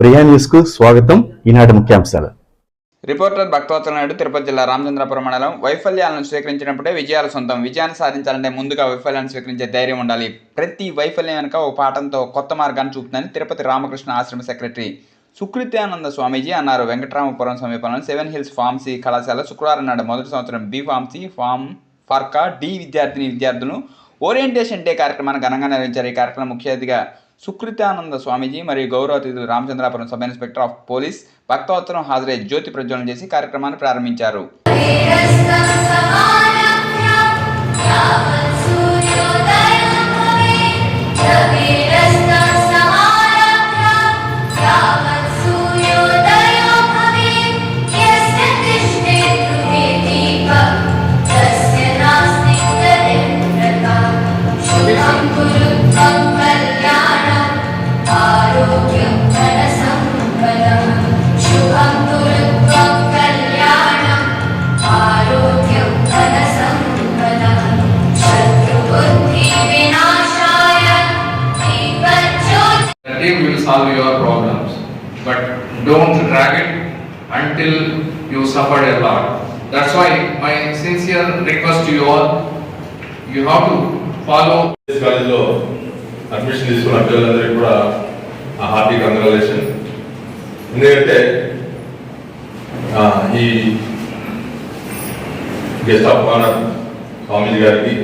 ప్రియా న్యూస్కు స్వాగతం. ఈనాటి ముఖ్యాంశాలు. రిపోర్టర్ భక్తవత్సల నాయుడు తిరుపతి జిల్లా రామచంద్రపురం మండలం వైఫల్యాలను స్వీకరించినప్పుడే విజయాలు సొంతం. విజయాన్ని సాధించాలంటే ముందుగా వైఫల్యాన్ని స్వీకరించే ధైర్యం ఉండాలి. ప్రతి వైఫల్యం వెనుక ఓ పాఠంతో కొత్త మార్గాన్ని చూపుతుందని తిరుపతి రామకృష్ణ ఆశ్రమ సెక్రటరీ సుకృత్యానంద స్వామీజీ అన్నారు. వెంకటరామపురం సమీపంలోని సెవెన్ హిల్స్ ఫార్మసీ కళాశాల శుక్రవారం నాడు మొదటి సంవత్సరం బి ఫార్మసీ ఫార్మ్ ఫార్కా డి విద్యార్థిని విద్యార్థులను ఓరియంటేషన్ డే కార్యక్రమాన్ని ఘనంగా నిర్వహించారు. ఈ కార్యక్రమం ముఖ్య అతిథిగా సుకృతానంద స్వామీజీ మరియు గౌరవ అతిథులు Ramachandrapuram sub inspector of police భక్తోత్తరం హాజరై జ్యోతి ప్రజ్వలన చేసి కార్యక్రమాన్ని ప్రారంభించారు. Solve your problems, but don't drag it until you suffered a lot. That's why my sincere request to you all, you have to follow కాలేజ్లో అడ్మిషన్ తీసుకున్న పిల్లలందరికీ కూడా హార్దిక కంగ్రాలేషన్ ఎందుకంటే ఈ గెస్ట్ ఆఫ్ ఆనర్ స్వామీజీ గారికి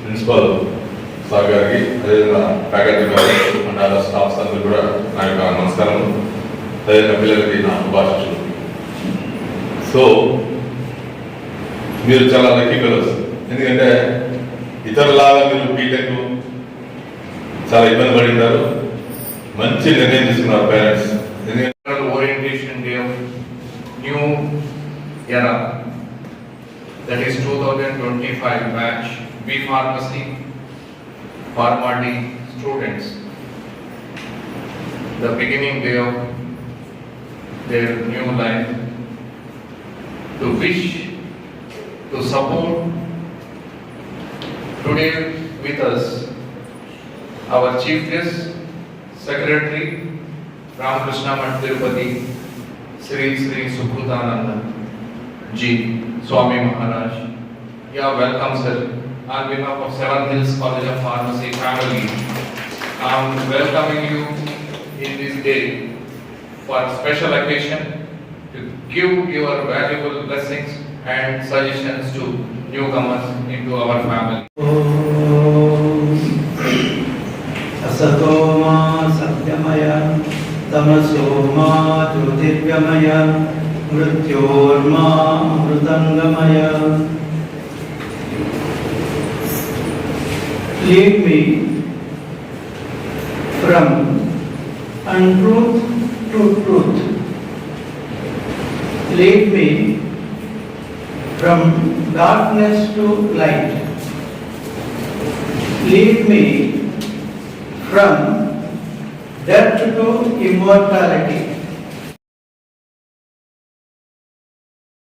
ప్రిన్సిపల్ సార్ గారికి అదేవిధంగా faculty గారు అండ్ అదర్ స్టాఫ్స్ అందరూ కూడా నా యొక్క నమస్కారం అదేవిధంగా పిల్లలకి నా శుభాశిషులు సో మీరు చాలా లక్కీ పిల్లలు ఎందుకంటే ఇతరులాగా మీరు బీటెక్ చాలా ఇబ్బంది పడినారు మంచి నిర్ణయం తీసుకున్నారు parents. Era. That is 2025 batch B Pharmacy Pharmacy students. The beginning day of their new life. To wish, to support. Today with us, our chief guest, secretary Ramakrishna Math Tirupati, Sri Sri Sukhutananda Swami Maharaj. You are welcome, sir. On behalf of Seven Hills College of Pharmacy family, I am welcoming you in this day for special occasion to give your valuable blessings and suggestions to newcomers into our family. असतो मा सत्यमय तमसो मा ज्योतिर्गमय मृत्योर्मा मृतङ्गमय Lead me from untruth to truth. Lead me from darkness to light. Lead me from death to immortality.